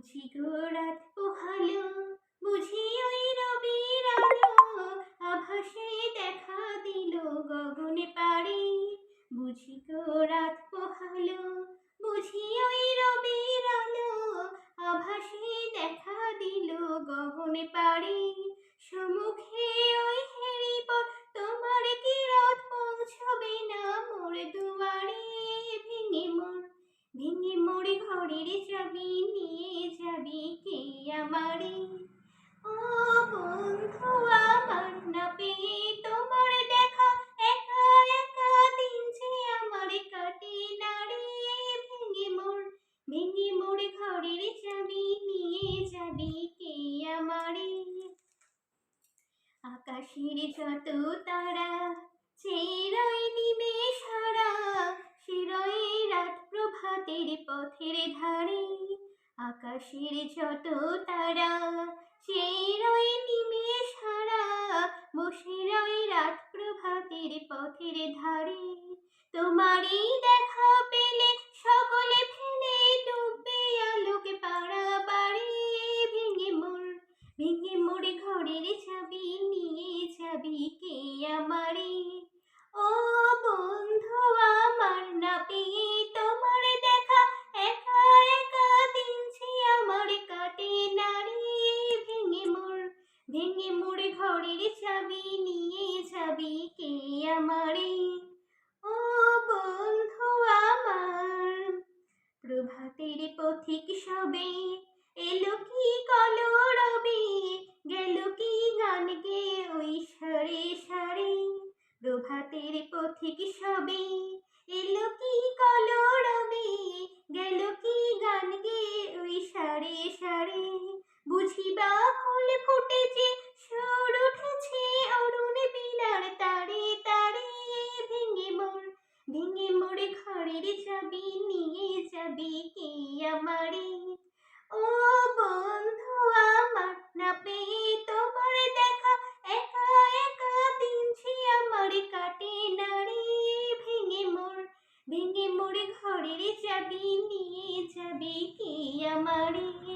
বুঝি গো রাত পোহালো, বুঝি ওই রবির আলো, আভাসে দেখা দিল গগনে পারে বুঝি গো রাত পোহালো, বুঝি ওই রবির আলো, আভাসে দেখা দিল গগনে পাড়ি। সম্মুখে আমারে ও বন্ধু, আমার না পেয়ে তোমার দেখা। একা একা দিন যে আমার কাটে না রে। ভেঙে মোর ভেঙে মোর ঘরের চাবি নিয়ে যাবি কে আমারে? আকাশের যত তারা চেরই নিবে সারা শিরই রাত প্রভাতের পথের ধারে। আকাশের যত তারা, সেই রয়ে নিমিয়ে সারা বসে রয়ে রাত প্রভাতের পথের ধারে। তোমারই দেখা পেলে সকলে ভেঙে মোড়ে ঘরের চাবি, নিয়ে যাবি কে আমারে? ও বন্ধু আমার, প্রভাতের পথিক সবে এলো কি কলরবে? গেল কি গান গে ওই সারে সারে? প্রভাতের পথিক সবে এলো কি কলরবে? গেল কি গান চাবি নিয়ে যাবি কি আমারে? ও বন্ধু আমার, না পেয়ে তোমার দেখা, একা একা দিন যে আমার কাটে নাড়ি। ভেঙে মোর ভেঙে মোর ঘরের যাবি নিয়ে যাবি কি আমারে?